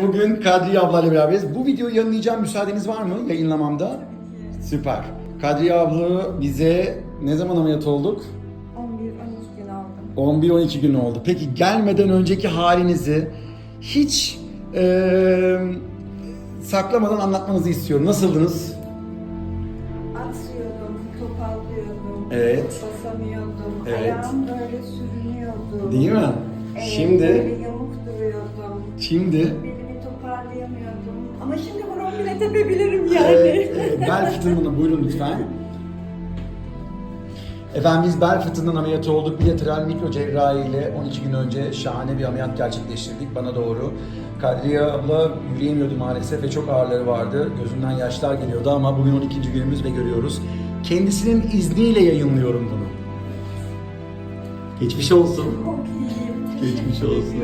Bugün Kadriye ablayla beraberiz. Bu videoyu yayınlayacağım müsaadeniz var mı yayınlamamda? Süper. Kadriye abla bize ne zaman ameliyat olduk? 11-13 gün aldım. 11-12 gün oldu. Peki gelmeden önceki halinizi hiç eee, saklamadan anlatmanızı istiyorum. Nasıldınız? Aksıyordum, topallıyordum, Evet. basamıyordum, Evet. ayağım böyle sürünüyordu. Değil mi? Evet, Şimdi, böyle yamuk duruyordum. şimdi tepebilirim yani. Evet, evet, bel fıtığından buyurun lütfen. Efendim biz bel fıtığından ameliyat olduk. Bilateral mikro cerrahi ile 12 gün önce şahane bir ameliyat gerçekleştirdik bana doğru. Kadriye abla yürüyemiyordu maalesef ve çok ağrıları vardı. Gözünden yaşlar geliyordu ama bugün 12. günümüz ve görüyoruz. Kendisinin izniyle yayınlıyorum bunu. Geçmiş olsun. Çok iyiyim. Geçmiş olsun.